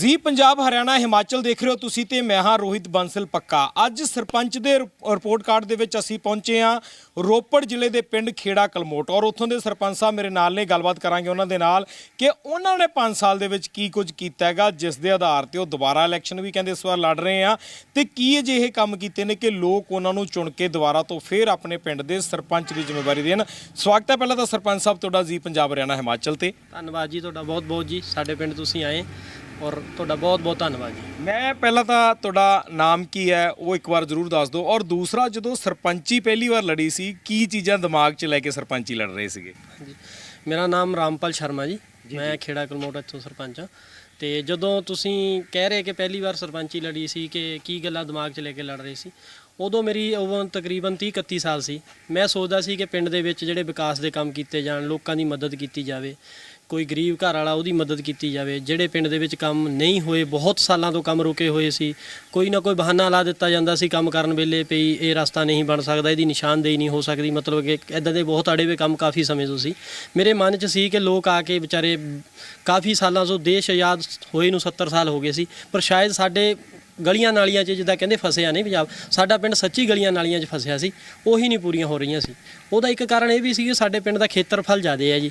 ਜੀ ਪੰਜਾਬ ਹਰਿਆਣਾ ਹਿਮਾਚਲ ਦੇਖ ਰਹੇ ਹੋ ਤੁਸੀਂ ਤੇ ਮੈਂ ਹਾਂ ਰੋਹਿਤ ਬੰਸਲ ਪੱਕਾ। ਅੱਜ ਸਰਪੰਚ ਦੇ ਰਿਪ- ਰਿਪੋਰਟ ਕਾਰਡ ਦੇ ਵਿੱਚ ਅਸੀਂ ਪਹੁੰਚੇ ਹਾਂ ਰੋਪੜ ਜ਼ਿਲ੍ਹੇ ਦੇ ਪਿੰਡ ਖੇੜਾ ਕਲਮੋਟ। ਔਰ ਉੱਥੋਂ ਦੇ ਸਰਪੰਚ ਸਾਹਿਬ ਮੇਰੇ ਨਾਲ ਨੇ, ਗੱਲਬਾਤ ਕਰਾਂਗੇ ਉਹਨਾਂ ਦੇ ਨਾਲ ਕਿ ਉਹਨਾਂ ਨੇ 5 ਸਾਲ ਦੇ ਵਿੱਚ ਕੀ ਕੁਝ ਕੀਤਾ ਹੈਗਾ, ਜਿਸ ਦੇ ਆਧਾਰ ਤੇ ਉਹ ਦੁਬਾਰਾ ਇਲੈਕਸ਼ਨ ਵੀ ਕਹਿੰਦੇ ਇਸ ਵਾਰ ਲੜ ਰਹੇ ਆ। ਤੇ ਕੀ ਅਜਿਹੇ ਕੰਮ ਕੀਤੇ ਨੇ ਕਿ ਲੋਕ ਉਹਨਾਂ ਨੂੰ ਚੁਣ ਕੇ ਦੁਬਾਰਾ ਤੋਂ ਫੇਰ ਆਪਣੇ ਪਿੰਡ ਦੇ ਸਰਪੰਚ ਦੀ ਜ਼ਿੰਮੇਵਾਰੀ ਦੇਣ। ਸਵਾਗਤ ਹੈ ਪਹਿਲਾਂ ਤਾਂ ਸਰਪੰਚ ਸਾਹਿਬ, ਤੁਹਾਡਾ ਜੀ ਪੰਜਾਬ ਹਰਿਆਣਾ ਹਿਮਾਚਲ ਤੇ। ਧੰਨਵਾਦ ਜੀ ਤੁਹਾਡਾ ਬਹੁਤ ਬਹੁਤ ਜੀ। ਸਾਡੇ ਪਿੰਡ ਤੁਸੀਂ ਆਏ। ਔਰ ਤੁਹਾਡਾ ਬਹੁਤ ਬਹੁਤ ਧੰਨਵਾਦ ਜੀ। ਮੈਂ ਪਹਿਲਾਂ ਤਾਂ ਤੁਹਾਡਾ ਨਾਮ ਕੀ ਹੈ ਉਹ ਇੱਕ ਵਾਰ ਜ਼ਰੂਰ ਦੱਸ ਦਿਓ। ਔਰ ਦੂਸਰਾ ਜਦੋਂ ਸਰਪੰਚੀ ਪਹਿਲੀ ਵਾਰ ਲੜੀ ਸੀ ਕੀ ਚੀਜ਼ਾਂ ਦਿਮਾਗ 'ਚ ਲੈ ਕੇ ਸਰਪੰਚੀ ਲੜ ਰਹੇ ਸੀਗੇ? ਹਾਂਜੀ। ਮੇਰਾ ਨਾਮ ਰਾਮਪਾਲ ਸ਼ਰਮਾ ਜੀ। ਮੈਂ ਖੇੜਾ ਕਲਮੋਟ ਇੱਥੋਂ ਸਰਪੰਚ ਹਾਂ। ਤੇ ਜਦੋਂ ਤੁਸੀਂ ਕਹਿ ਰਹੇ ਕਿ ਪਹਿਲੀ ਵਾਰ ਸਰਪੰਚੀ ਲੜੀ ਸੀ ਕਿ ਕੀ ਗੱਲਾਂ ਦਿਮਾਗ 'ਚ ਲੈ ਕੇ ਲੜ ਰਹੇ ਸੀ ਉਦੋਂ ਮੇਰੀ ਉਮਰ ਤਕਰੀਬਨ 30 31 ਸਾਲ ਸੀ। ਮੈਂ ਸੋਚਦਾ ਸੀ ਕਿ ਪਿੰਡ ਦੇ ਵਿੱਚ ਜਿਹੜੇ ਵਿਕਾਸ ਦੇ ਕੰਮ ਕੀਤੇ ਜਾਣ ਲੋਕਾਂ ਦੀ ਮਦਦ ਕੀਤੀ ਜਾਵੇ। ਕੋਈ ਗਰੀਬ ਘਰ ਵਾਲਾ ਉਹਦੀ ਮਦਦ ਕੀਤੀ ਜਾਵੇ, ਜਿਹੜੇ ਪਿੰਡ ਦੇ ਵਿੱਚ ਕੰਮ ਨਹੀਂ ਹੋਏ, ਬਹੁਤ ਸਾਲਾਂ ਤੋਂ ਕੰਮ ਰੁਕੇ ਹੋਏ ਸੀ, ਕੋਈ ਨਾ ਕੋਈ ਬਹਾਨਾ ਲਾ ਦਿੱਤਾ ਜਾਂਦਾ ਸੀ ਕੰਮ ਕਰਨ ਵੇਲੇ ਪਈ ਇਹ ਰਸਤਾ ਨਹੀਂ ਬਣ ਸਕਦਾ, ਇਹਦੀ ਨਿਸ਼ਾਨਦੇਹੀ ਨਹੀਂ ਹੋ ਸਕਦੀ, ਮਤਲਬ ਕਿ ਇਦਾਂ ਦੇ ਬਹੁਤ ਅੜੇ ਹੋਏ ਕੰਮ ਕਾਫੀ ਸਮੇਂ ਤੋਂ ਸੀ। ਮੇਰੇ ਮਨ 'ਚ ਸੀ ਕਿ ਲੋਕ ਆ ਕੇ ਵਿਚਾਰੇ ਕਾਫੀ ਸਾਲਾਂ ਤੋਂ ਦੇਸ਼ ਆਜ਼ਾਦ ਹੋਏ ਨੂੰ 70 ਸਾਲ ਹੋ ਗਏ ਸੀ, ਪਰ ਸ਼ਾਇਦ ਸਾਡੇ ਗਲੀਆਂ ਨਾਲੀਆਂ 'ਚ ਜਿੱਦਾਂ ਕਹਿੰਦੇ ਫਸਿਆ ਨਹੀਂ ਪੰਜਾਬ, ਸਾਡਾ ਪਿੰਡ ਸੱਚੀ ਗਲੀਆਂ ਨਾਲੀਆਂ 'ਚ ਫਸਿਆ ਸੀ, ਉਹੀ ਨਹੀਂ ਪੂਰੀਆਂ ਹੋ ਰਹੀਆਂ ਸੀ। ਉਹਦਾ ਇੱਕ ਕਾਰਨ ਇਹ ਵੀ ਸੀ ਕਿ ਸਾਡੇ ਪਿੰਡ ਦਾ ਖੇਤਰਫਲ ਜ਼ਿਆਦਾ ਹੈ ਜੀ।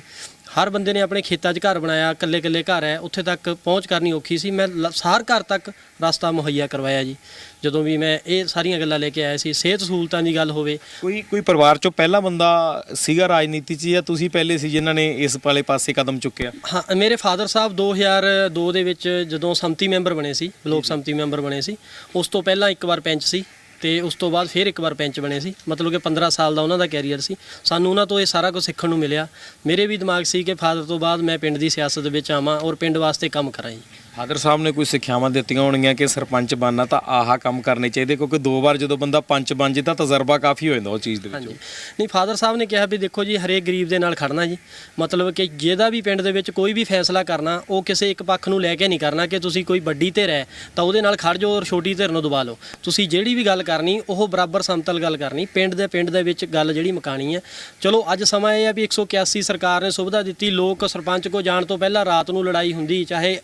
ਹਰ ਬੰਦੇ ਨੇ ਆਪਣੇ ਖੇਤਾਂ 'ਚ ਘਰ ਬਣਾਇਆ ਇਕੱਲੇ ਇਕੱਲੇ ਘਰ ਹੈ ਉੱਥੇ ਤੱਕ ਪਹੁੰਚ ਕਰਨੀ ਔਖੀ ਸੀ। ਮੈਂ ਹਰ ਘਰ ਤੱਕ ਰਸਤਾ ਮੁਹੱਈਆ ਕਰਵਾਇਆ ਜੀ। ਜਦੋਂ ਵੀ ਮੈਂ ਇਹ ਸਾਰੀਆਂ ਗੱਲਾਂ ਲੈ ਕੇ ਆਇਆ ਸੀ ਸਿਹਤ ਸਹੂਲਤਾਂ ਦੀ ਗੱਲ ਹੋਵੇ। ਕੋਈ ਕੋਈ ਪਰਿਵਾਰ 'ਚੋਂ ਪਹਿਲਾ ਬੰਦਾ ਸੀਗਾ ਰਾਜਨੀਤੀ 'ਚ ਜਾਂ ਤੁਸੀਂ ਪਹਿਲੇ ਸੀ ਜਿਨ੍ਹਾਂ ਨੇ ਇਸ ਵਾਲੇ ਪਾਸੇ ਕਦਮ ਚੁੱਕਿਆ? ਹਾਂ ਮੇਰੇ ਫਾਦਰ ਸਾਹਿਬ 2002 ਦੇ ਵਿੱਚ ਜਦੋਂ ਸੰਮਤੀ ਮੈਂਬਰ ਬਣੇ ਸੀ ਲੋਕ ਸੰਮਤੀ ਮੈਂਬਰ ਬਣੇ ਸੀ ਉਸ ਤੋਂ ਪਹਿਲਾਂ ਇੱਕ ਵਾਰ ਪੈਂਚ ਸੀ। ਤੇ ਉਸ ਤੋਂ ਬਾਅਦ ਫਿਰ ਇੱਕ ਵਾਰ ਪੈਂਚ ਬਣੇ ਸੀ। ਮਤਲਬ ਕਿ 15 ਸਾਲ ਦਾ ਉਹਨਾਂ ਦਾ ਕੈਰੀਅਰ ਸੀ। ਸਾਨੂੰ ਉਹਨਾਂ ਤੋਂ ਇਹ ਸਾਰਾ ਕੁਝ ਸਿੱਖਣ ਨੂੰ ਮਿਲਿਆ। ਮੇਰੇ ਵੀ ਦਿਮਾਗ ਸੀ ਕਿ ਫਾਦਰ ਤੋਂ ਬਾਅਦ ਮੈਂ ਪਿੰਡ ਦੀ ਸਿਆਸਤ ਵਿੱਚ ਆਵਾਂ ਔਰ ਪਿੰਡ ਵਾਸਤੇ ਕੰਮ ਕਰਾਂ ਜੀ। ਫਾਦਰ ਸਾਹਿਬ ਨੇ ਕੋਈ ਸਿੱਖਿਆਵਾਂ ਦਿੱਤੀਆਂ ਹੋਣਗੀਆਂ ਕਿ ਸਰਪੰਚ ਬਣਨਾ ਤਾਂ ਆਹਾ ਕੰਮ ਕਰਨੇ ਚਾਹੀਦੇ, ਕਿਉਂਕਿ ਦੋ ਵਾਰ ਜਦੋਂ ਬੰਦਾ ਪੰਚ ਬਣ ਜੇ ਤਾਂ ਤਜਰਬਾ ਕਾਫੀ ਹੋ ਜਾਂਦਾ ਉਹ ਚੀਜ਼ ਦੇ ਵਿੱਚ। ਨਹੀਂ, ਫਾਦਰ ਸਾਹਿਬ ਨੇ ਕਿਹਾ ਵੀ ਦੇਖੋ ਜੀ, ਹਰੇਕ ਗਰੀਬ ਦੇ ਨਾਲ ਖੜਨਾ ਜੀ। ਮਤਲਬ ਕਿ ਜਿਹਦਾ ਵੀ ਪਿੰਡ ਦੇ ਵਿੱਚ ਕੋਈ ਵੀ ਫੈਸਲਾ ਕਰਨਾ, ਉਹ ਕਿਸੇ ਇੱਕ ਪੱਖ ਨੂੰ ਲੈ ਕੇ ਨਹੀਂ ਕਰਨਾ ਕਿ ਤੁਸੀਂ ਕੋਈ ਵੱਡੀ ਧਿਰ ਹੈ, ਤਾਂ ਉਹਦੇ ਨਾਲ ਖੜ ਜਾਓ ਔਰ ਛੋਟੀ ਧਿਰ ਨੂੰ ਦਬਾ ਲਓ। ਤੁਸੀਂ ਜਿਹੜੀ ਵੀ ਗੱਲ ਕਰਨੀ, ਉਹ ਬਰਾਬਰ ਸਮਤਲ ਗੱਲ ਕਰਨੀ। ਪਿੰਡ ਦੇ ਪਿੰਡ ਦੇ ਵਿੱਚ ਗੱਲ ਜਿਹੜੀ ਮਕਾਣੀ ਹੈ। ਚਲੋ, ਅੱਜ ਸਮਾਂ ਇਹ ਹੈ ਵੀ 181 ਸਰਕਾਰ ਨੇ ਸੁਵਿਧਾ ਦਿੱਤੀ। ਲੋਕ ਸਰਪੰਚ ਕੋ ਜਾਣ ਤੋਂ ਪਹਿਲਾਂ ਰਾਤ ਨੂੰ ਲੜਾਈ ਹੁੰਦੀ, ਚਾਹੇ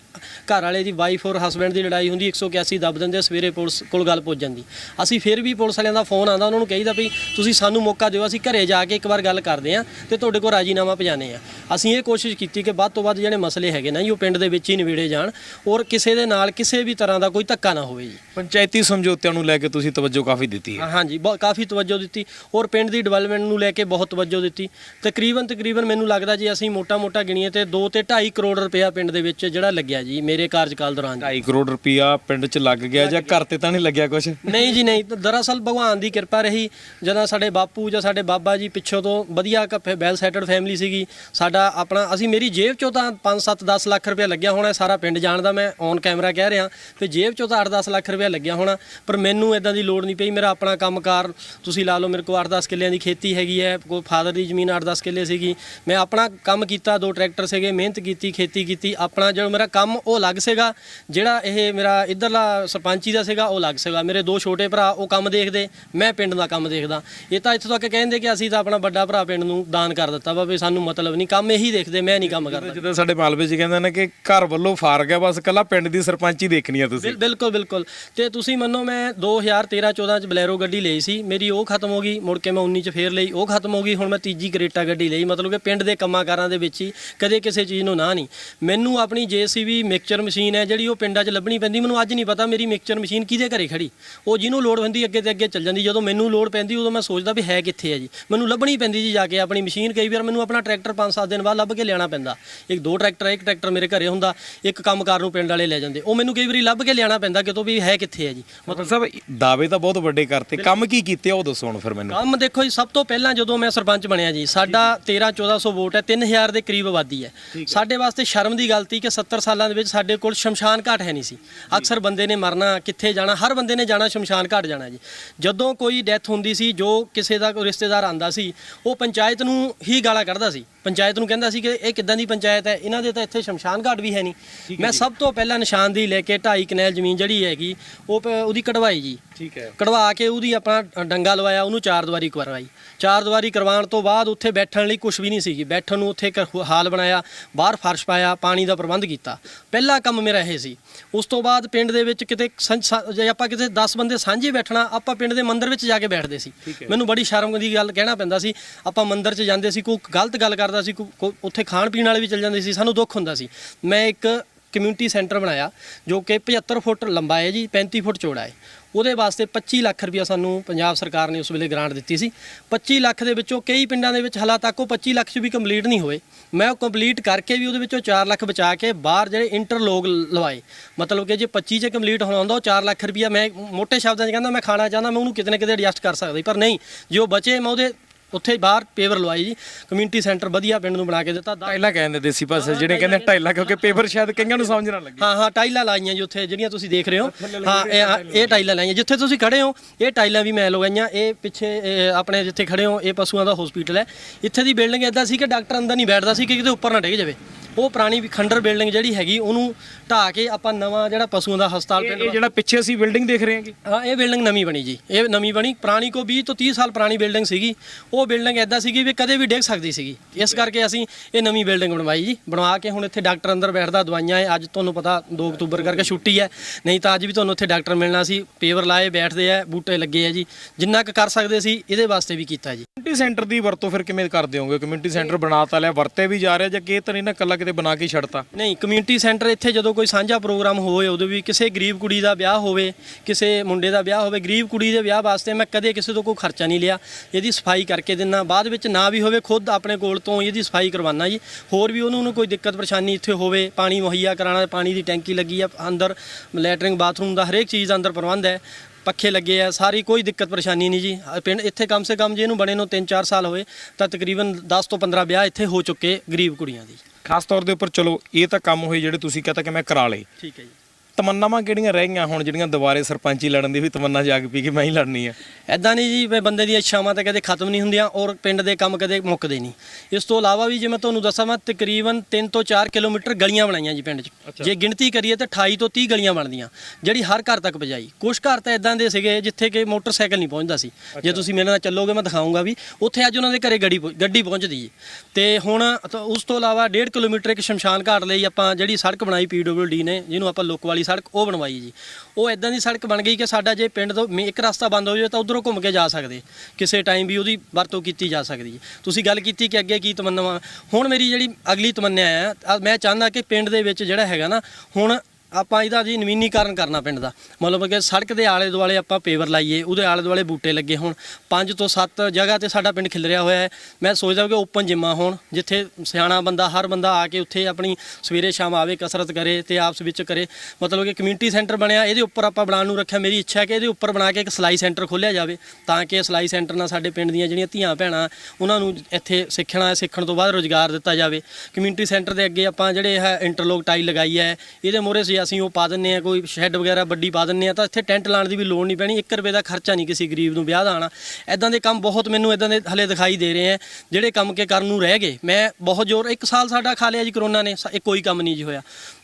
ਘਰ ਵਾਲੇ ਦੀ ਵਾਈਫ ਔਰ ਹਸਬੰਡ ਦੀ ਲੜਾਈ ਹੁੰਦੀ 181 ਦੱਬ ਦਿੰਦੇ ਸਵੇਰੇ ਪੁਲਿਸ ਕੋਲ ਗੱਲ ਪਹੁੰਚ ਜਾਂਦੀ। ਅਸੀਂ ਫਿਰ ਵੀ ਪੁਲਿਸ ਵਾਲਿਆਂ ਦਾ ਫੋਨ ਆਉਂਦਾ ਉਹਨਾਂ ਨੂੰ ਕਹੀਦਾ ਵੀ ਤੁਸੀਂ ਸਾਨੂੰ ਮੌਕਾ ਦਿਓ ਅਸੀਂ ਘਰੇ ਜਾ ਕੇ ਇੱਕ ਵਾਰ ਗੱਲ ਕਰਦੇ ਹਾਂ ਤੇ ਤੁਹਾਡੇ ਕੋਲ ਰਾਜੀਨਾਮਾ ਭਜਾਨੇ ਆ ਅਸੀਂ ਇਹ ਕੋਸ਼ਿਸ਼ ਕੀਤੀ ਕਿ ਵੱਧ ਤੋਂ ਵੱਧ ਜਿਹੜੇ ਮਸਲੇ ਹੈਗੇ ਨਾ ਜੀ ਉਹ ਪਿੰਡ ਦੇ ਵਿੱਚ ਹੀ ਨਿਬੇੜੇ ਜਾਣ ਔਰ ਕਿਸੇ ਦੇ ਨਾਲ ਕਿਸੇ ਵੀ ਤਰ੍ਹਾਂ ਦਾ ਕੋਈ ਧੱਕਾ ਨਾ ਹੋਵੇ ਜੀ। ਪੰਚਾਇਤੀ ਸਮਝੌਤਿਆਂ ਨੂੰ ਲੈ ਕੇ ਤੁਸੀਂ ਤਵੱਜੋ ਕਾਫੀ ਦਿੱਤੀ ਹੈ। ਹਾਂਜੀ ਬਹੁਤ ਕਾਫੀ ਤਵੱਜੋ ਦਿੱਤੀ ਔਰ ਪਿੰਡ ਦੀ ਡਿਵੈਲਪਮੈਂਟ ਨੂੰ ਲੈ ਕੇ ਬਹੁਤ ਤਵੱਜੋ ਦਿੱਤੀ। ਤਕਰੀਬਨ ਤਕਰੀਬਨ ਮੈਨੂੰ ਲੱਗਦਾ ਜੀ ਅਸੀਂ ਮੋਟਾ-ਮੋਟਾ ਗਿਣੀਏ ਤੇ 2 ਤੇ 2.5 ਕਰੋੜ ਰੁਪਇਆ ਪਿੰਡ ਦੇ ਵਿੱਚ ਜਿਹੜਾ ਲੱਗਿਆ ਜੀ ਮੇਰੇ ਕਾਰਜਕਾਲ ਦੌਰਾਨ ਜੀ। 2.5 ਕਰੋੜ ਰੁਪਇਆ ਪਿੰਡ 'ਚ ਲੱਗ ਗਿਆ ਜਾਂ ਘਰ ਤੇ ਤਾਂ ਨਹੀਂ ਲੱਗਿਆ ਕੁਝ ਨਹੀਂ ਜੀ ਨਹੀਂ। ਦਰਅਸਲ ਭਗਵਾਨ ਦੀ ਕਿਰਪਾ ਰਹੀ। ਜਦੋਂ ਸਾਡੇ ਬਾਪੂ ਜਾਂ ਸਾਡੇ ਬਾਬਾ ਜੀ ਪਿੱਛੋਂ ਤੋਂ ਵਧੀਆ ਵੈਲ ਸੈਟਲਡ ਫੈਮਿਲੀ ਸੀਗੀ। ਸਾਡਾ ਆਪਣਾ ਅਸੀਂ ਮੇਰੀ ਜੇਬ ਚੋਂ ਤਾਂ 5 7 10 ਲੱਖ ਰੁਪਏ ਲੱਗਿਆ ਹੋਣਾ ਸਾਰਾ ਪਿੰਡ ਜਾਣਦਾ ਮੈਂ ਔਨ ਕੈਮਰਾ ਕਹਿ ਰਿਹਾ। ਤੇ ਜੇਬ ਚੋਂ ਤਾਂ 8 10 ਲੱਖ ਰੁਪਏ ਲੱਗਿਆ ਹੋਣਾ। ਪਰ ਮੈਨੂੰ ਇਦਾਂ ਦੀ ਲੋੜ ਨਹੀਂ ਪਈ। ਮੇਰਾ ਆਪਣਾ ਕੰਮਕਾਰ ਤੁਸੀਂ ਲਾ ਲਓ ਮੇਰੇ ਕੋਲ 8 10 ਕਿੱਲਿਆਂ ਦੀ ਖੇਤੀ ਹੈਗੀ ਹੈ। ਕੋਈ ਫਾਦਰ ਦੀ ਜ਼ਮੀਨ 8 10 ਕਿੱਲੇ ਸੀਗੀ। ਮੈਂ ਆਪਣਾ ਕੰਮ ਕੀਤਾ ਦੋ ਟਰੈਕਟਰ ਸੀਗੇ। ਮਿਹਨਤ ਕੀਤੀ ਖੇਤੀ ਕੀਤੀ। ਆਪਣਾ ਜਿਹੜਾ ਮੇਰਾ ਕੰਮ ਉਹ ਅਲੱਗ ਸੀਗਾ। ਜਿਹੜਾ ਇਹ ਮੇਰਾ ਇਧਰਲਾ ਸਰਪੰਚੀ ਦਾ ਸੀਗਾ ਉਹ ਅਲੱਗ ਸੀਗਾ। ਮੇਰੇ ਦੋ ਛੋਟੇ ਭਰਾ ਉਹ ਕੰਮ ਦੇਖਦੇ। ਮੈਂ ਪਿੰਡ ਦਾ ਕੰਮ ਦੇਖਦਾ। ਇਹ ਤਾਂ ਇੱਥੋਂ ਤੱਕ ਕਹਿੰਦੇ ਕਿ ਅਸੀਂ ਤਾਂ ਆਪਣਾ ਵੱਡਾ ਭਰਾ ਪਿੰਡ ਨੂੰ ਦਾਨ ਕਰ ਦਿੱਤਾ ਵਾ ਵੀ ਸਾਨੂੰ ਮਤਲਬ ਨਹੀਂ ਕੰਮ ਇਹੀ ਦੇਖਦੇ ਮੈਂ ਨਹੀਂ ਕੰਮ ਕਰਦਾ। ਜਦੋਂ ਸਾਡੇ ਮਾਲਵੇ 'ਚ ਕਹਿੰਦੇ ਨੇ ਕਿ ਘਰ ਵੱਲੋਂ ਫਾਰਗ ਹੈ ਬਸ ਕੱਲਾ ਪਿੰਡ ਦੀ ਸਰਪੰਚੀ ਦੇਖਣੀ ਆ ਤੁਸੀਂ। ਬਿਲ- ਬਿਲਕੁਲ ਬਿਲਕੁਲ। ਤੇ ਤੁਸੀਂ ਮੰਨੋ ਮੈਂ 2013 14 ਚ ਬਲੈਰੋ ਗੱਡੀ ਲਈ ਸੀ। ਮੇਰੀ ਉਹ ਖਤਮ ਹੋ ਗਈ ਮੁੜ ਕੇ ਮੈਂ 19 ਚ ਫੇਰ ਲਈ। ਉਹ ਖਤਮ ਹੋ ਗਈ ਹੁਣ ਮੈਂ ਤੀਜੀ ਕਰੇਟਾ ਗੱਡੀ ਲਈ। ਮਤਲਬ ਕਿ ਪਿੰਡ ਦੇ ਕੰਮਾਂ ਕਾਰਾਂ ਦੇ ਵਿੱਚ ਹੀ ਕਦੇ ਕਿਸੇ ਚੀਜ਼ ਨੂੰ ਨਾ ਨਹੀਂ। ਮੈਨੂੰ ਆਪਣੀ ਜੀਸੀਬੀ ਮਿਕਸਚਰ ਮਸ਼ੀਨ ਹੈ ਜਿਹੜੀ ਉਹ ਪਿੰਡਾਂ 'ਚ ਲੱਭਣੀ ਪੈਂਦੀ। ਮੈਨੂੰ ਅੱਜ ਨਹੀਂ ਪਤਾ ਮੇਰੀ ਮਿਕਸਚਰ ਮਸ਼ੀਨ ਕਿਹਦੇ ਘਰੇ ਖੜੀ। ਉਹ ਜਿਹਨੂੰ ਲੋੜ ਹੁੰਦੀ ਅੱਗੇ ਤੇ ਅੱਗੇ ਚੱਲ ਜਾਂਦੀ। ਜਦੋਂ ਮੈਨੂੰ ਲੋੜ ਪੈਂਦੀ ਉਦੋਂ ਮੈਂ ਸੋਚਦਾ ਵੀ ਹੈ ਕਿੱਥੇ ਹੈ ਜੀ। ਮੈਨੂੰ ਲੱਭਣੀ ਪੈਂਦੀ ਜੀ ਜਾ ਕੇ ਆਪਣੀ ਮਸ਼ੀਨ। ਕਈ ਵਾਰ ਮੈਨੂੰ ਆਪਣਾ ਟਰੈਕਟਰ 5-7 ਦਿਨ ਬਾਅਦ ਲੱਭ ਕੇ ਲਿਆਉਣਾ ਪੈਂਦਾ। ਇੱਕ ਦੋ ਟਰੈਕਟਰ ਇੱਕ ਟਰੈਕਟਰ ਮੇਰੇ ਘਰੇ ਹੁੰਦਾ। ਇੱਕ ਕੰਮਕਾਰ ਨੂੰ ਪਿੰਡ ਵਾਲੇ ਲੈ ਜਾਂਦੇ। ਉਹ ਮੈਨੂੰ ਕਈ ਵਾਰੀ ਲੱਭ ਕੇ ਲਿਆਉਣਾ ਪੈਂਦਾ ਕਿਤੋਂ ਵੀ ਹੈ ਕਿੱਥੇ ਹੈ ਜੀ। ਮਤਲਬ ਸਾਹਿਬ ਦਾਅਵੇ ਤਾਂ ਬਹੁਤ ਵੱਡੇ ਕਰਤੇ। ਕੰਮ ਕੀ ਕੀਤੇ ਉਹ ਦੱਸੋ ਹੁਣ ਫਿਰ ਮੈਨੂੰ। ਕੰਮ ਦੇਖੋ ਜੀ ਸਭ ਤੋਂ ਪਹਿਲਾਂ ਜਦੋਂ ਮੈਂ ਸਰਪੰਚ ਬਣਿਆ ਜੀ ਸਾਡਾ 13 1400 ਵੋਟ ਹੈ 3000 ਦੇ ਕਰੀਬ ਆਬਾਦੀ ਹੈ। ਸਾਡੇ ਵਾਸਤੇ ਸ਼ਰਮ ਦੀ ਗੱਲ ਤੀ ਕਿ 70 ਸਾਲਾਂ ਦੇ ਵਿੱਚ ਸਾਡੇ ਕੋਲ ਸ਼ਮਸ਼ਾਨ ਘਾਟ ਹੈ ਨਹੀਂ ਸੀ। ਅਕਸਰ ਬੰਦੇ ਨੇ ਮਰਨਾ ਕਿੱਥੇ ਜਾਣਾ ਹਰ ਬੰਦੇ ਨੇ ਜਾਣਾ ਸ਼ਮਸ਼ਾਨ ਘਾਟ ਜਾਣਾ ਜੀ। ਜਦੋਂ ਕੋਈ ਡੈਥ ਹੁੰਦੀ ਸੀ ਜੋ ਕਿਸੇ ਦਾ ਕੋਈ ਰਿਸ਼ਤੇਦਾਰ ਆਂਦਾ ਸੀ ਉਹ ਪੰਚਾਇਤ ਨੂੰ ਹੀ ਗਾਲਾਂ ਕੱਢਦਾ ਸੀ। ਪੰਚਾਇਤ ਨੂੰ ਕਹਿੰਦਾ ਸੀ ਕਿ ਇਹ ਕਿੱਦਾਂ ਦੀ ਪੰਚਾਇਤ ਹੈ? ਇਹਨਾਂ ਦੇ ਤਾਂ ਇੱਥੇ ਸ਼ਮਸ਼ਾਨ ਘਾਟ ਵੀ ਹੈ ਨਹੀਂ। ਮੈਂ ਸਭ ਤੋਂ ਪਹਿਲਾਂ ਨਿਸ਼ਾਨਦੀ ਲੈ ਕੇ 2.5 ਕਨੈਲ ਜ਼ਮੀਨ ਜਿਹੜੀ ਹੈਗੀ ਉਹ ਉਹਦੀ ਕਢਵਾਈ ਜੀ। ਠੀਕ ਹੈ। ਕਢਵਾ ਕੇ ਉਹਦੀ ਆਪਣਾ ਡੰਗਾ ਲਵਾਇਆ ਉਹਨੂੰ ਚਾਰ ਦੀਵਾਰੀ ਕਰਵਾਈ। ਚਾਰ ਦੀਵਾਰੀ ਕਰਵਾਉਣ ਤੋਂ ਬਾਅਦ ਉੱਥੇ ਬੈਠਣ ਲਈ ਕੁਝ ਵੀ ਨਹੀਂ ਸੀਗੀ। ਬੈਠਣ ਨੂੰ ਉੱਥੇ ਹਾਲ ਬਣਾਇਆ ਬਾਹਰ ਫਰਸ਼ ਪਾਇਆ ਪਾਣੀ ਦਾ ਪ੍ਰਬੰਧ ਕੀਤਾ। ਪਹਿਲਾ ਕੰਮ ਮੇਰਾ ਇਹ ਸੀ। ਉਸ ਤੋਂ ਬਾਅਦ ਪਿੰਡ ਦੇ ਵਿੱਚ ਕਿਤੇ ਸਾਂ- ਜੇ ਆਪਾਂ ਕਿਤੇ 10 ਬੰਦੇ ਸਾਂਝੇ ਬੈਠਣਾ ਆਪਾਂ ਪਿੰਡ ਦੇ ਮੰਦਿਰ ਵਿੱਚ ਜਾ ਕੇ ਬੈਠਦੇ ਸੀ। ਮੈਨੂੰ ਬੜੀ ਸ਼ਰਮ ਦੀ ਗੱਲ ਕਹਿਣਾ ਪੈਂਦਾ ਸੀ। ਆਪਾਂ ਮੰਦਿਰ 'ਚ ਜਾਂਦੇ ਸੀ ਕੋਈ ਗਲਤ ਗੱਲ ਕਰਦਾ ਸੀ ਕੋਈ ਕੋਈ ਉੱਥੇ ਖਾਣ ਪੀਣ ਵਾਲੇ ਵੀ ਚੱਲ ਜਾਂਦੇ ਸੀ ਸਾਨੂੰ ਦੁੱਖ ਹੁੰਦਾ ਸੀ। ਮੈਂ ਇੱਕ ਕਮਿਊਨਿਟੀ ਸੈਂਟਰ ਬਣਾਇਆ, ਜੋ ਕਿ 75 ਫੁੱਟ ਲੰਬਾ ਹੈ ਜੀ 35 ਫੁੱਟ ਚੌੜਾ ਹੈ। ਉਹਦੇ ਵਾਸਤੇ 25 ਲੱਖ ਰੁਪਇਆ ਸਾਨੂੰ ਪੰਜਾਬ ਸਰਕਾਰ ਨੇ ਉਸ ਵੇਲੇ ਗ੍ਰਾਂਟ ਦਿੱਤੀ ਸੀ। 25 ਲੱਖ ਦੇ ਵਿੱਚੋਂ ਕਈ ਪਿੰਡਾਂ ਦੇ ਵਿੱਚ ਹਾਲਾ ਤੱਕ ਉਹ 25 ਲੱਖ 'ਚ ਵੀ ਕੰਪਲੀਟ ਨਹੀਂ ਹੋਏ। ਮੈਂ ਉਹ ਕੰਪਲੀਟ ਕਰਕੇ ਵੀ ਉਹਦੇ ਵਿੱਚੋਂ 4 ਲੱਖ ਬਚਾ ਕੇ ਬਾਹਰ ਜਿਹੜੇ ਇੰਟਰਲੋਗ ਲਵਾਏ। ਮਤਲਬ ਕਿ ਜੇ 25 'ਚ ਕੰਪਲੀਟ ਹੋਣਾ ਹੁੰਦਾ, ਉਹ 4 ਲੱਖ ਰੁਪਇਆ ਮੈਂ ਮੋਟੇ ਸ਼ਬਦਾਂ 'ਚ ਕਹਿੰਦਾ, ਮੈਂ ਖਾਣਾ ਚਾਹੁੰਦਾ, ਮੈਂ ਉਹਨੂੰ ਕਿਤੇ ਨਾ ਕਿਤੇ ਐਡਜਸਟ ਕਰ ਸਕਦਾ ਪਰ ਨਹੀਂ, ਜੇ ਉਹ ਬਚੇ ਮੈਂ ਉਹਦੇ ਉੱਥੇ ਬਾਹਰ ਪੇਵਰ ਲਵਾਈ ਜੀ। ਕਮਿਊਨਿਟੀ ਸੈਂਟਰ ਵਧੀਆ ਪਿੰਡ ਨੂੰ ਬਣਾ ਕੇ ਦਿੱਤਾ। ਟਾਈਲਾਂ ਕਹਿੰਦੇ ਦੇਸੀ ਭਾਸ਼ਾ ਜਿਹੜੇ ਕਹਿੰਦੇ ਟਾਈਲਾਂ ਕਿਉਂਕਿ ਪੇਪਰ ਸ਼ਾਇਦ ਕਈਆਂ ਨੂੰ ਸਮਝ ਨਾ ਲੱਗੇ। ਹਾਂ ਹਾਂ ਟਾਈਲਾਂ ਲਾਈਆਂ ਜੀ ਉੱਥੇ ਜਿਹੜੀਆਂ ਤੁਸੀਂ ਦੇਖ ਰਹੇ ਹੋ। ਹਾਂ ਇਹ ਇਹ ਟਾਈਲਾਂ ਲਾਈਆਂ। ਜਿੱਥੇ ਤੁਸੀਂ ਖੜੇ ਹੋ ਇਹ ਟਾਈਲਾਂ ਵੀ ਮੈਂ ਲਗਾਈਆਂ ਇਹ ਪਿੱਛੇ ਆਪਣੇ ਜਿੱਥੇ ਖੜੇ ਹੋ ਇਹ ਪਸ਼ੂਆਂ ਦਾ ਹਸਪੀਟਲ ਹੈ। ਇੱਥੇ ਦੀ ਬਿਲਡਿੰਗ ਐਦਾਂ ਸੀ ਕਿ ਡਾਕਟਰ ਅੰਦਰ ਨਹੀਂ ਬੈਠਦਾ ਸੀ ਕਿ ਕਿਤੇ ਉੱਪਰ ਨਾ ਡਿੱਗ ਜਾਵੇ। ਉਹ ਪੁਰਾਣੀ ਵੀ ਖੰਡਰ ਬਿਲਡਿੰਗ ਜਿਹੜੀ ਹੈਗੀ ਉਹਨੂੰ ਢਾਹ ਕੇ ਆਪਾਂ ਨਵਾਂ ਜਿਹੜਾ ਪਸ਼ੂਆਂ ਦਾ ਹਸਪਤਾਲ ਪਿੰਡ ਇਹ ਜਿਹੜਾ ਪਿੱਛੇ ਅਸੀਂ ਬਿਲਡਿੰਗ ਦੇਖ ਰਹੇ ਹਾਂ ਕਿ? ਹਾਂ ਇਹ ਬਿਲਡਿੰਗ ਨਵੀਂ ਬਣੀ ਜੀ। ਇਹ ਨਵੀਂ ਬਣੀ ਪੁਰਾਣੀ ਕੋ 20 ਤੋਂ 30 ਸਾਲ ਪੁਰਾਣੀ ਬਿਲਡਿੰਗ ਸੀਗੀ। ਉਹ ਬਿਲਡਿੰਗ ਐਦਾਂ ਸੀਗੀ ਵੀ ਕਦੇ ਵੀ ਡਿੱਗ ਸਕਦੀ ਸੀਗੀ। ਇਸ ਕਰਕੇ ਅਸੀਂ ਇਹ ਨਵੀਂ ਬਿਲਡਿੰਗ ਬਣਵਾਈ ਜੀ। ਬਣਵਾ ਕੇ ਹੁਣ ਇੱਥੇ ਡਾਕਟਰ ਅੰਦਰ ਬੈਠਦਾ ਦਵਾਈਆਂ ਹੈ ਅੱਜ ਤੁਹਾਨੂੰ ਪਤਾ 2 ਅਕਤੂਬਰ ਕਰਕੇ ਛੁੱਟੀ ਹੈ। ਨਹੀਂ ਤਾਂ ਅੱਜ ਵੀ ਤੁਹਾਨੂੰ ਇੱਥੇ ਡਾਕਟਰ ਮਿਲਣਾ ਸੀ। ਪੇਵਰ ਲਾਏ ਬੈਠਦੇ ਆ ਬੂਟੇ ਲੱਗੇ ਆ ਜੀ। ਜਿੰਨਾ ਕੁ ਕਰ ਸਕਦੇ ਸੀ ਇਹਦੇ ਵਾਸਤੇ ਵੀ ਕੀਤਾ ਜੀ। ਕਮਿਊਨਿਟੀ ਸੈਂਟਰ ਦੀ ਵਰਤੋਂ ਫਿਰ ਕਿਵੇਂ ਕਰਦੇ ਹੋਗੇ ਕਮਿਊਨਿਟੀ ਸੈਂਟਰ ਬਣਾਤਾ ਲਿਆ ਵਰਤੇ ਵੀ ਜਾ ਰਿਹਾ ਜਾਂ ਕਿ ਤਾਂ ਨਹੀਂ ਨਾ ਕੱਲਾ ਕਿਤੇ ਬਣਾ ਕੇ ਛੱਡਤਾ? ਨਹੀਂ ਕਮਿਊਨਿਟੀ ਸੈਂਟਰ ਇੱਥੇ ਜਦੋਂ ਕੋਈ ਸਾਂਝਾ ਪ੍ਰੋਗਰਾਮ ਹੋਵੇ ਉਦੋਂ ਵੀ ਕਿਸੇ ਗਰੀਬ ਕੁੜੀ ਦਾ ਵਿਆਹ ਹੋਵੇ ਕਿਸੇ ਮੁੰਡੇ ਦਾ ਵਿਆਹ ਹੋਵੇ ਗਰੀਬ ਕੁੜੀ ਦੇ ਵਿਆਹ ਵਾਸਤੇ ਮੈਂ ਕਦੇ ਕਿਸੇ ਤੋਂ ਕੋਈ ਖਰਚਾ ਨਹੀਂ ਲਿਆ। ਇਹਦੀ ਸਫ਼ਾਈ ਕਰਕੇ ਦਿੰਨਾ ਬਾਅਦ ਵਿੱਚ ਨਾ ਵੀ ਹੋਵੇ ਖੁਦ ਆਪਣੇ ਕੋਲ ਤੋਂ ਇਹਦੀ ਸਫ਼ਾਈ ਕਰਵਾਉਣਾ ਜੀ। ਹੋਰ ਵੀ ਉਹਨੂੰ ਕੋਈ ਦਿੱਕਤ ਪਰੇਸ਼ਾਨੀ ਇੱਥੇ ਹੋਵੇ ਪਾਣੀ ਮੁਹੱਈਆ ਕਰਾਉਣਾ ਪਾਣੀ ਦੀ ਟੈਂਕੀ ਲੱਗੀ ਆ ਅੰਦਰ ਲੈਟਰਿੰਗ ਬਾਥਰੂਮ ਦਾ ਹਰੇਕ ਚੀਜ਼ ਦਾ ਅੰਦਰ ਪ੍ਰਬੰਧ ਹੈ ਪੱਖੇ ਲੱਗੇ ਆ ਸਾਰੀ ਕੋਈ ਦਿੱਕਤ ਪਰੇਸ਼ਾਨੀ ਨਹੀਂ ਜੀ। ਪਿੰਡ ਇੱਥੇ ਕਮ ਸੇ ਕਮ ਜੇ ਇਹਨੂੰ ਬਣੇ ਨੂੰ 3-4 ਸਾਲ ਹੋਏ ਤਾਂ ਤਕਰੀਬਨ 10 ਤੋਂ 15 ਵਿਆਹ ਇੱਥੇ ਹੋ ਚੁੱਕੇ ਗਰੀਬ ਕੁੜੀਆਂ ਦੀ ਖਾਸ ਤੌਰ ਦੇ ਉੱਪਰ ਚਲੋ ਇਹ ਤਾਂ ਕੰਮ ਹੋਏ ਜਿਹੜੇ ਤੁਸੀਂ ਕਹਤਾ ਕਿ ਮੈਂ ਕਰਾ ਲਏ। ਠੀਕ ਹੈ ਜੀ। ਤਮੰਨਾਵਾਂ ਕਿਹੜੀਆਂ ਰਹਿ ਗਈਆਂ ਹੁਣ ਜਿਹੜੀਆਂ ਦੁਬਾਰੇ ਸਰਪੰਚੀ ਲੜਨ ਦੀ ਵੀ ਤਮੰਨਾ ਜਾਗ ਪਈ ਕਿ ਮੈਂ ਹੀ ਲੜਨੀ ਆ? ਐਦਾਂ ਨਹੀਂ ਜੀ ਵੀ ਬੰਦੇ ਦੀਆਂ ਇੱਛਾਵਾਂ ਤਾਂ ਕਦੇ ਖਤਮ ਨਹੀਂ ਹੁੰਦੀਆਂ ਔਰ ਪਿੰਡ ਦੇ ਕੰਮ ਕਦੇ ਮੁੱਕਦੇ ਨਹੀਂ। ਇਸ ਤੋਂ ਇਲਾਵਾ ਵੀ ਜੇ ਮੈਂ ਤੁਹਾਨੂੰ ਦੱਸਾਂ ਮੈਂ ਤਕਰੀਬਨ 3 ਤੋਂ 4 ਕਿਲੋਮੀਟਰ ਗਲੀਆਂ ਬਣਾਈਆਂ ਜੀ ਪਿੰਡ 'ਚ। ਜੇ ਗਿਣਤੀ ਕਰੀਏ ਤਾਂ 28 ਤੋਂ 30 ਗਲੀਆਂ ਬਣਦੀਆਂ ਜਿਹੜੀ ਹਰ ਘਰ ਤੱਕ ਪਜਾਈ ਕੁਝ ਘਰ ਤਾਂ ਐਦਾਂ ਦੇ ਸੀਗੇ ਜਿੱਥੇ ਕਿ ਮੋਟਰਸਾਈਕਲ ਨਹੀਂ ਪਹੁੰਚਦਾ ਸੀ। ਜੇ ਤੁਸੀਂ ਮੇਰੇ ਨਾਲ ਚੱਲੋਗੇ ਮੈਂ ਦਿਖਾਉਂਗਾ ਵੀ। ਉੱਥੇ ਅੱਜ ਉਹਨਾਂ ਦੇ ਘਰੇ ਗੱਡੀ ਗੱਡੀ ਪਹੁੰਚਦੀ ਹੈ ਤੇ ਹੁਣ ਉਸ ਤੋਂ ਇਲਾਵਾ 1.5 ਕਿਲੋਮੀਟਰ ਇੱਕ ਸ਼ਮਸ਼ਾਨ ਘਾਟ ਲਈ ਆਪਾਂ ਜਿਹੜੀ ਸੜਕ ਬਣਾਈ ਪੀਡਬਲਯੂਡੀ ਨੇ ਜਿਹਨੂੰ ਆਪਾਂ ਲੋਕ ਵਾਲੀ ਸੜਕ ਉਹ ਬਣਵਾਈ ਜੀ। ਉਹ ਐਦਾਂ ਦੀ ਸੜਕ ਬਣ ਗਈ ਕਿ ਸਾਡਾ ਜੇ ਪਿੰਡ ਤੋਂ ਮੇ- ਇੱਕ ਰਸਤਾ ਬੰਦ ਹੋ ਜਾਵੇ ਤਾਂ ਉਧਰੋਂ ਘੁੰਮ ਕੇ ਜਾ ਸਕਦੇ। ਕਿਸੇ ਟਾਈਮ ਵੀ ਉਹਦੀ ਵਰਤੋਂ ਕੀਤੀ ਜਾ ਸਕਦੀ ਹੈ। ਤੁਸੀਂ ਗੱਲ ਕੀਤੀ ਕਿ ਅੱਗੇ ਕੀ ਤਮੰਨਾਵਾਂ ਹੁਣ ਮੇਰੀ ਜਿਹੜੀ ਅਗਲੀ ਤਮੰਨਾ ਹੈ ਅ- ਮੈਂ ਚਾਹੁੰਦਾ ਕਿ ਪਿੰਡ ਦੇ ਵਿੱਚ ਜਿਹੜਾ ਹੈਗਾ ਨਾ, ਹੁਣ ਆਪਾਂ ਇਹਦਾ ਜੀ ਨਵੀਨੀਕਰਨ ਕਰਨਾ ਪਿੰਡ ਦਾ। ਮਤਲਬ ਕਿ ਸੜਕ ਦੇ ਆਲੇ ਦੁਆਲੇ ਆਪਾਂ ਪੇਵਰ ਲਾਈਏ, ਉਹਦੇ ਆਲੇ ਦੁਆਲੇ ਬੂਟੇ ਲੱਗੇ ਹੋਣ। ਪੰਜ ਤੋਂ ਸੱਤ ਜਗ੍ਹਾ ਤੇ ਸਾਡਾ ਪਿੰਡ ਖਿਲਰਿਆ ਹੋਇਆ ਹੈ। ਮੈਂ ਸੋਚਦਾ ਕਿ ਓਪਨ ਜਿੰਮਾਂ ਹੋਣ, ਜਿੱਥੇ ਸਿਆਣਾ ਬੰਦਾ, ਹਰ ਬੰਦਾ ਆ ਕੇ ਉੱਥੇ ਆਪਣੀ ਸਵੇਰੇ ਸ਼ਾਮ ਆਵੇ, ਕਸਰਤ ਕਰੇ ਤੇ ਆਪਸ ਵਿੱਚ ਕਰੇ। ਮਤਲਬ ਕਿ ਕਮਿਊਨਿਟੀ ਸੈਂਟਰ ਬਣਿਆ, ਇਹਦੇ ਉੱਪਰ ਆਪਾਂ ਬਣਾਉਣ ਨੂੰ ਰੱਖਿਆ। ਮੇਰੀ ਇੱਛਾ ਹੈ ਕਿ ਇਹਦੇ ਉੱਪਰ ਬਣਾ ਕੇ ਇੱਕ ਸਿਲਾਈ ਸੈਂਟਰ ਖੋਲ੍ਹਿਆ ਜਾਵੇ, ਤਾਂ ਕਿ ਸਿਲਾਈ ਸੈਂਟਰ ਨਾਲ ਸਾਡੇ ਪਿੰਡ ਦੀਆਂ ਜਿਹੜੀਆਂ ਧੀਆਂ ਭੈਣਾਂ, ਉਹਨਾਂ ਨੂੰ ਇੱਥੇ ਸਿੱਖਣਾ ਹੈ ਸਿੱਖਣ ਤੋਂ ਬਾਅਦ ਰੋਜ਼ਗਾਰ ਦਿੱਤਾ ਜਾਵੇ। ਕਮਿਊਨਿਟੀ ਸੈਂਟਰ ਦੇ ਅੱਗੇ ਆਪਾਂ ਜਿਹੜੇ ਹੈ ਇੰਟਰਲੋਕ ਟਾਈਲ ਲਗਾਈ ਹੈ, ਇਹਦੇ ਮੋਰੇ ਸੀ ਅਸੀਂ ਉਹ ਪਾ ਦਿੰਨੇ ਆ ਕੋਈ ਸ਼ੈੱਡ ਵਗੈਰਾ ਵੱਡੀ ਪਾ ਦਿੰਨੇ ਆ ਤਾਂ ਇੱਥੇ ਟੈਂਟ ਲਾਉਣ ਦੀ ਵੀ ਲੋੜ ਨਹੀਂ ਪੈਣੀ। 1 ਰੁਪਏ ਦਾ ਖਰਚਾ ਨਹੀਂ ਕਿਸੇ ਗਰੀਬ ਨੂੰ ਵਿਆਹ ਦਾ ਆਣਾ ਐਦਾਂ ਦੇ ਕੰਮ ਬਹੁਤ ਮੈਨੂੰ ਐਦਾਂ ਦੇ ਹਲੇ ਦਿਖਾਈ ਦੇ ਰਹੇ ਆ ਜਿਹੜੇ ਕੰਮ ਕੇ ਕਰਨ ਨੂੰ ਰਹਿ ਗਏ। ਮੈਂ ਬਹੁਤ ਜ਼ੋਰ, ਇੱਕ ਸਾਲ ਸਾਡਾ ਖਾ ਲਿਆ ਜੀ ਕਰੋਨਾ ਨੇ ਇਹ ਕੋਈ ਕੰਮ ਨਹੀਂ ਜੀ ਹੋਇਆ।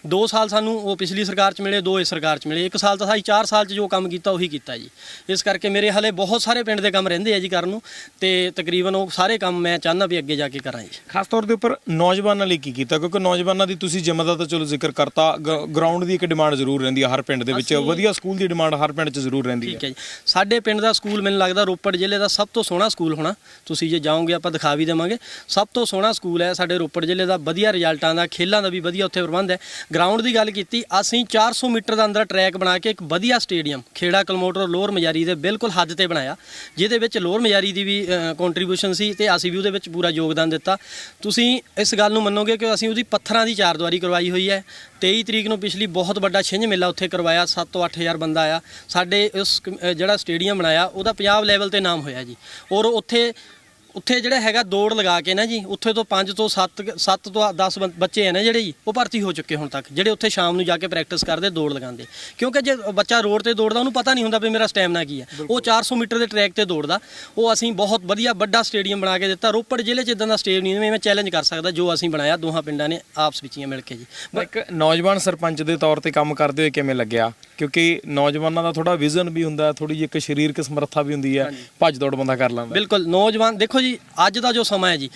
2 ਸਾਲ ਸਾਨੂੰ ਉਹ ਪਿਛਲੀ ਸਰਕਾਰ 'ਚ ਮਿਲੇ, ਦੋ ਇਸ ਸਰਕਾਰ 'ਚ ਮਿਲੇ। ਇੱਕ ਸਾਲ ਤਾਂ ਸਾਈ 4 ਸਾਲ 'ਚ ਜੋ ਕੰਮ ਕੀਤਾ, ਉਹੀ ਕੀਤਾ ਜੀ। ਇਸ ਕਰਕੇ ਮੇਰੇ ਹਲੇ ਬਹੁਤ ਸਾਰੇ ਪਿੰਡ ਦੇ ਕੰਮ ਰਹਿੰਦੇ ਆ ਜੀ ਕਰਨ ਨੂੰ, ਤੇ ਤਕਰੀਬਨ ਉਹ ਸਾਰੇ ਕੰਮ ਮੈਂ ਚਾਹੁੰਦਾ ਵੀ ਅੱਗੇ ਜਾ ਕੇ ਕਰਾਂ ਜੀ। ਖਾਸ ਤੌਰ ਦੇ ਉੱਪਰ ਨੌਜਵਾਨਾਂ ਲਈ ਕੀ ਕੀਤਾ? ਕਿਉਂਕਿ ਨੌਜਵਾਨਾਂ ਦੀ ਤੁਸੀਂ ਜਿੰਮ ਦਾ ਤਾਂ ਚਲੋ ਜ਼ਿਕਰ ਕਰਤਾ ਗਰਾਊਂਡ ਦੀ ਇੱਕ ਡਿਮਾਂਡ ਜ਼ਰੂਰ ਰਹਿੰਦੀ ਆ ਹਰ ਪਿੰਡ ਦੇ ਵਿੱਚ। ਵਧੀਆ ਸਕੂਲ ਦੀ ਡਿਮਾਂਡ ਹਰ ਪਿੰਡ 'ਚ ਜ਼ਰੂਰ ਰਹਿੰਦੀ ਠੀਕ ਹੈ ਹੈ ਜੀ। ਸਾਡੇ ਪਿੰਡ ਦਾ ਸਕੂਲ ਮੈਨੂੰ ਲੱਗਦਾ ਰੋਪੜ ਜ਼ਿਲ੍ਹੇ ਦਾ ਸਭ ਤੋਂ ਸੋਹਣਾ ਸਕੂਲ ਹੋਣਾ। ਤੁਸੀਂ ਜੇ ਜਾਓਗੇ ਆਪਾਂ ਦਿਖਾ ਵੀ ਦੇਵਾਂਗੇ। ਸਭ ਤੋਂ ਸੋਹਣਾ ਸਕੂਲ ਹੈ ਸਾਡੇ ਰੋਪੜ ਜ਼ਿਲ੍ਹੇ ਦਾ। ਵਧੀਆ ਰਿਜ਼ਲਟਾਂ ਦਾ ਖੇਲਾਂ ਦਾ ਵੀ ਵਧੀਆ ਉੱਥੇ ਪ੍ਰਬੰਧ ਹੈ। ਗਰਾਊਂਡ ਦੀ ਗੱਲ ਕੀਤੀ ਅਸੀਂ 400 ਮੀਟਰ ਦਾ ਅੰਦਰ ਟਰੈਕ ਬਣਾ ਕੇ ਇੱਕ ਵਧੀਆ ਸਟੇਡੀਅਮ ਖੇੜਾ ਕਲਮੋਟਰ ਲੋਅਰ ਮਜਾਰੀ ਦੇ ਬਿਲਕੁਲ ਹੱਦ ਤੇ ਬਣਾਇਆ। ਜਿਹਦੇ ਵਿੱਚ ਲੋਅਰ ਮਜਾਰੀ ਦੀ ਵੀ ਕੰਟਰੀਬਿਊਸ਼ਨ ਸੀ ਤੇ ਅਸੀਂ ਵੀ ਉਹਦੇ ਵਿੱਚ ਪੂਰਾ ਯੋਗਦਾਨ ਦਿੱਤਾ। ਤੁਸੀਂ ਇਸ ਗੱਲ ਨੂੰ ਮੰਨੋਗੇ ਕਿ ਅਸੀਂ ਉਹਦੀ ਪੱਥਰਾਂ ਦੀ ਚਾਰਦੁਆਰੀ ਕਰਵਾਈ ਹੋਈ ਹੈ। 23 ਤਰੀਕ ਨੂੰ ਪਿਛਲੀ ਬਹੁਤ ਵੱਡਾ ਛਿੰਝ ਮੇਲਾ ਉੱਥੇ ਕਰਵਾਇਆ 7 ਤੋਂ 8000 ਬੰਦਾ ਆਇਆ। ਸਾਡੇ ਇਸ ਕਮ- ਜਿਹੜਾ ਸਟੇਡੀਅਮ ਬਣਾਇਆ, ਉਹਦਾ ਪੰਜਾਬ ਲੈਵਲ ਤੇ ਨਾਮ ਹੋਇਆ ਜੀ। ਔਰ ਉੱਥੇ ਉੱਥੇ ਜਿਹੜਾ ਹੈਗਾ ਦੌੜ ਲਗਾ ਕੇ ਨਾ ਜੀ ਉੱਥੇ ਤੋਂ 5 ਤੋਂ 7 7 ਤੋਂ 10 ਬੱਚੇ ਆ ਨਾ ਜਿਹੜੇ ਜੀ ਉਹ ਭਰਤੀ ਹੋ ਚੁੱਕੇ ਹੁਣ ਤੱਕ ਜਿਹੜੇ ਉੱਥੇ ਸ਼ਾਮ ਨੂੰ ਜਾ ਕੇ ਪ੍ਰੈਕਟਿਸ ਕਰਦੇ ਦੌੜ ਲਗਾਉਂਦੇ। ਕਿਉਂਕਿ ਜੇ ਬੱਚਾ ਰੋਡ ਤੇ ਦੌੜਦਾ ਉਹਨੂੰ ਪਤਾ ਨਹੀਂ ਹੁੰਦਾ ਵੀ ਮੇਰਾ ਸਟੈਮਨਾ ਕੀ ਹੈ ਉਹ 400 ਮੀਟਰ ਦੇ ਟਰੈਕ ਤੇ ਦੌੜਦਾ ਉਹ ਅਸੀਂ ਬਹੁਤ ਵਧੀਆ ਵੱਡਾ ਸਟੇਡੀਅਮ ਬਣਾ ਕੇ ਦਿੱਤਾ। ਰੋਪੜ ਜ਼ਿਲ੍ਹੇ 'ਚ ਇਦਾਂ ਦਾ ਸਟੇਡੀਅਮ ਨਹੀਂ ਮੈਂ ਚੈਲੰਜ ਕਰ ਸਕਦਾ ਜੋ ਅਸੀਂ ਬਣਾਇਆ ਦੋਹਾਂ ਪਿੰਡਾਂ ਨੇ ਆਪਸ ਵਿੱਚ ਹੀ ਮਿਲ ਕੇ ਜੀ। ਇੱਕ ਨੌਜਵਾਨ ਸਰਪੰਚ ਦੇ ਤੌਰ ਤੇ ਕੰਮ ਕਰਦੇ ਹੋਏ ਕਿਵੇਂ ਲੱਗਿਆ? ਕਿਉਂਕਿ ਨੌਜਵਾਨਾਂ ਦਾ ਥੋੜਾ ਵਿਜ਼ਨ ਵੀ ਹੁੰਦਾ ਥੋੜੀ ਜਿਹੀ ਇੱਕ ਸਰੀਰਕ ਸਮਰੱਥਾ ਵੀ ਹੁੰਦੀ ਹੈ ਭੱਜ ਦੌੜ ਬੰਦਾ ਕਰ ਲੈਂਦਾ। ਬਿਲਕੁਲ ਨੌਜਵਾਨ ਦੇਖੋ ਜੀ ਅੱਜ ਦਾ ਜੋ ਸਮਾਂ ਹੈ ਜੀ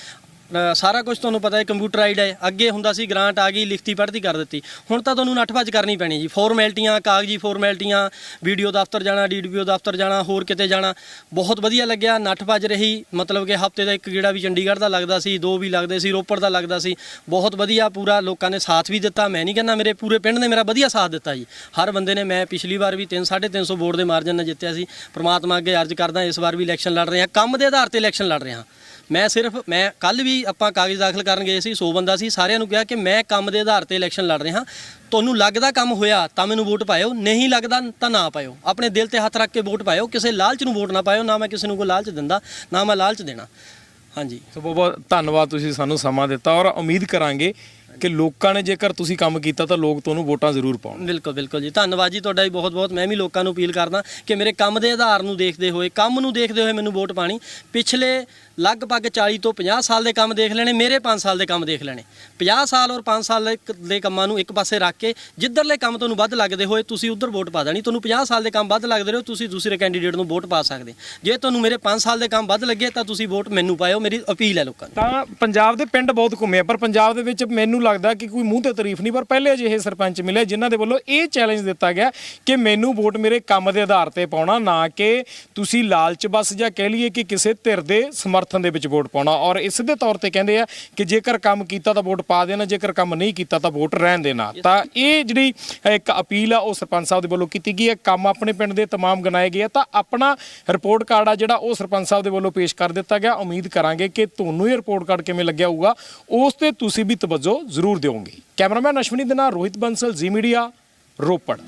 ਸਾਰਾ ਕੁਝ ਤੁਹਾਨੂੰ ਪਤਾ ਹੈ, ਕੰਪਿਊਟਰਾਈਡ ਹੈ। ਅੱਗੇ ਹੁੰਦਾ ਸੀ, ਗ੍ਰਾਂਟ ਆ ਗਈ, ਲਿਖਤੀ, ਪੜ੍ਹਦੀ ਕਰ ਦਿੱਤੀ। ਹੁਣ ਤਾਂ ਤੁਹਾਨੂੰ ਨੱਠ ਭੱਜ ਕਰਨੀ ਪੈਣੀ ਜੀ। ਫਾਰਮੈਲਿਟੀਆਂ, ਕਾਗਜ਼ੀ ਫਾਰਮੈਲਿਟੀਆਂ, ਵੀਡੀਓ ਦਫ਼ਤਰ ਜਾਣਾ, ਡੀਡੀਪੀਓ ਦਫ਼ਤਰ ਜਾਣਾ, ਹੋਰ ਕਿਤੇ ਜਾਣਾ। ਬਹੁਤ ਵਧੀਆ ਲੱਗਿਆ ਨੱਠ ਭੱਜ ਰਹੀ। ਮਤਲਬ ਕਿ ਹਫ਼ਤੇ ਦਾ ਇੱਕ ਗੇੜਾ ਵੀ ਚੰਡੀਗੜ੍ਹ ਦਾ ਲੱਗਦਾ ਸੀ, ਦੋ ਵੀ ਲੱਗਦੇ ਸੀ, ਰੋਪੜ ਦਾ ਲੱਗਦਾ ਸੀ। ਬਹੁਤ ਵਧੀਆ ਪੂਰਾ ਲੋਕਾਂ ਨੇ ਸਾਥ ਵੀ ਦਿੱਤਾ। ਮੈਂ ਨਹੀਂ ਕਹਿੰਦਾ ਮੇਰੇ ਪੂਰੇ ਪਿੰਡ ਨੇ ਮੇਰਾ ਵਧੀਆ ਸਾਥ ਦਿੱਤਾ ਜੀ। ਹਰ ਬੰਦੇ ਨੇ ਮੈਂ ਪਿਛਲੀ ਵਾਰ ਵੀ 3 350 ਵੋਟ ਦੇ ਮਾਰਜਨ ਨਾਲ ਜਿੱਤਿਆ ਸੀ। ਪ੍ਰਮਾਤਮਾ ਅੱਗੇ ਅਰਜ਼ ਕਰਦਾ, ਇਸ ਵਾਰ ਵੀ ਇਲੈਕਸ਼ਨ ਲੜ ਰਹੇ ਹਾਂ। ਕੰਮ ਦੇ ਆਧਾਰ ਤੇ ਇਲੈਕਸ਼ਨ ਲੜ ਰਿਹਾ ਮੈਂ ਸਿਰਫ ਮੈਂ ਕੱਲ ਵੀ ਆਪਾਂ ਕਾਗਜ਼ ਦਾਖਲ ਕਰਨ ਗਏ ਸੀ 100 ਬੰਦਾ ਸੀ ਸਾਰਿਆਂ ਨੂੰ ਕਿਹਾ ਕਿ ਮੈਂ ਕੰਮ ਦੇ ਆਧਾਰ ਤੇ ਇਲੈਕਸ਼ਨ ਲੜ ਰਿਹਾ। ਤੁਹਾਨੂੰ ਲੱਗਦਾ ਕੰਮ ਹੋਇਆ ਤਾਂ ਮੈਨੂੰ ਵੋਟ ਪਾਇਓ ਨਹੀਂ ਲੱਗਦਾ ਤਾਂ ਨਾ ਪਾਇਓ। ਆਪਣੇ ਦਿਲ ਤੇ ਹੱਥ ਰੱਖ ਕੇ ਵੋਟ ਪਾਇਓ ਕਿਸੇ ਲਾਲਚ ਨੂੰ ਵੋਟ ਨਾ ਪਾਇਓ ਨਾ ਮੈਂ ਕਿਸੇ ਨੂੰ ਕੋਈ ਲਾਲਚ ਦਿੰਦਾ ਨਾ ਮੈਂ ਲਾਲਚ ਦੇਣਾ। ਹਾਂਜੀ। ਸੋ ਬਹੁਤ ਬਹੁਤ ਧੰਨਵਾਦ ਤੁਸੀਂ ਸਾਨੂੰ ਸਮਾਂ ਦਿੱਤਾ ਔਰ ਉਮੀਦ ਕਰਾਂਗੇ ਕਿ ਲੋਕਾਂ ਨੇ ਜੇਕਰ ਤੁਸੀਂ ਕੰਮ ਕੀਤਾ ਤਾਂ ਲੋਕ ਤੁਹਾਨੂੰ ਵੋਟਾਂ ਜ਼ਰੂਰ ਪਾਉਣ। ਬਿਲਕੁਲ ਬਿਲਕੁਲ ਜੀ। ਧੰਨਵਾਦ ਜੀ ਤੁਹਾਡਾ ਵੀ ਬਹੁਤ ਬਹੁਤ। ਮੈਂ ਵੀ ਲੋਕਾਂ ਨੂੰ ਅਪੀਲ ਕਰਦਾ ਕਿ ਮੇਰੇ ਕੰਮ ਦੇ ਆਧਾਰ ਨੂੰ ਦੇਖਦੇ ਹੋਏ ਕੰਮ ਨੂੰ ਦੇਖਦੇ ਹੋਏ ਮੈਨੂੰ ਵੋਟ ਪਾਣੀ। ਪਿਛਲੇ ਲਗਭਗ 40 ਤੋਂ 50 ਸਾਲ ਦੇ ਕੰਮ ਦੇਖ ਲੈਣੇ, ਮੇਰੇ 5 ਸਾਲ ਦੇ ਕੰਮ ਦੇਖ ਲੈਣੇ। 50 ਸਾਲ ਔਰ 5 ਸਾਲ ਦੇ ਕ- ਦੇ ਕੰਮਾਂ ਨੂੰ ਇੱਕ ਪਾਸੇ ਰੱਖ ਕੇ ਜਿੱਧਰਲੇ ਕੰਮ ਤੁਹਾਨੂੰ ਵੱਧ ਲੱਗਦੇ ਹੋਏ ਤੁਸੀਂ ਉਧਰ ਵੋਟ ਪਾ ਦੇਣੀ। ਤੁਹਾਨੂੰ 50 ਸਾਲ ਦੇ ਕੰਮ ਵੱਧ ਲੱਗਦੇ ਰਹੇ, ਤੁਸੀਂ ਦੂਸਰੇ ਕੈਂਡੀਡੇਟ ਨੂੰ ਵੋਟ ਪਾ ਸਕਦੇ। ਜੇ ਤੁਹਾਨੂੰ ਮੇਰੇ 5 ਸਾਲ ਦੇ ਕੰਮ ਵੱਧ ਲੱਗੇ, ਤਾਂ ਤੁਸੀਂ ਵੋਟ ਮੈਨੂੰ ਪਾਇਓ, ਮੇਰੀ ਅਪੀਲ ਹੈ ਲੋਕਾਂ ਨੂੰ ਤਾਂ ਪੰਜਾਬ ਦੇ ਪਿੰਡ ਬਹੁਤ ਘੁੰਮੇ ਪਰ ਪੰਜਾਬ ਦੇ ਵਿੱਚ ਮੈਨੂੰ ਲੱਗਦਾ ਕਿ ਕੋਈ ਮੂੰਹ ਤੇ ਤਾਰੀਫ ਨਹੀਂ, ਪਰ ਪਹਿਲੇ ਅਜਿਹੇ ਸਰਪੰਚ ਮਿਲੇ ਜਿਨ੍ਹਾਂ ਦੇ ਵੱਲੋਂ ਇਹ ਚੈਲੰਜ ਦਿੱਤਾ ਗਿਆ ਕਿ ਮੈਨੂੰ ਵੋਟ ਮੇਰੇ ਕੰਮ ਦੇ ਆਧਾਰ ਤੇ ਪਾਉਣਾ, ਨਾ ਕਿ ਤੁਸੀਂ ਲਾਲਚ ਬਸ ਜਾਂ ਕਹਿ ਲਈਏ ਕਿ ਕਿਸੇ ਧਿਰ ਦੇ ਸਮਰਥਨ ਦੇ ਵਿੱਚ ਵੋਟ ਪਾਉਣਾ। ਔਰ ਇਸ ਦੇ ਤੌਰ ਤੇ ਕਹਿੰਦੇ ਆ ਕਿ ਜੇਕਰ ਕੰਮ ਕੀਤਾ ਤਾਂ ਵੋਟ ਪਾ ਦੇਣਾ ਜੇਕਰ ਕੰਮ ਨਹੀਂ ਕੀਤਾ ਤਾਂ ਵੋਟ ਰਹਿਣ ਦੇਣਾ। ਤਾਂ ਇਹ ਜਿਹੜੀ ਇੱਕ ਅਪੀਲ ਆ ਉਹ ਸਰਪੰਚ ਸਾਹਿਬ ਦੇ ਵੱਲੋਂ ਕੀਤੀ ਗਈ ਹੈ। ਕੰਮ ਆਪਣੇ ਪਿੰਡ ਦੇ ਤਮਾਮ ਗਨਾਏ ਗਏ ਆ। ਤਾਂ ਆਪਣਾ ਰਿਪੋਰਟ ਕਾਰਡ ਆ ਜਿਹੜਾ ਉਹ ਸਰਪੰਚ ਸਾਹਿਬ ਦੇ ਵੱਲੋਂ ਪੇਸ਼ ਕਰ ਦਿੱਤਾ ਗਿਆ। ਉਮੀਦ ਕਰਾਂਗੇ ਕਿ ਤੁਹਾਨੂੰ ਇਹ ਰਿਪੋਰਟ ਕਾਰਡ ਕਿਵੇਂ ਲੱਗਿਆ ਹੋਊਗਾ। ਉਸ ਤੇ ਤੁਸੀਂ ਵੀ ਤਵੱਜੋ ਜ਼ਰੂਰ ਦਿਓਗੇ। ਕੈਮਰਾਮੈਨ ਅਸ਼ਵਨੀ ਦੇ ਨਾਲ ਰੋਹਿਤ ਬੰਸਲ ਜ਼ੀ ਮੀਡੀਆ ਰੋਪੜ।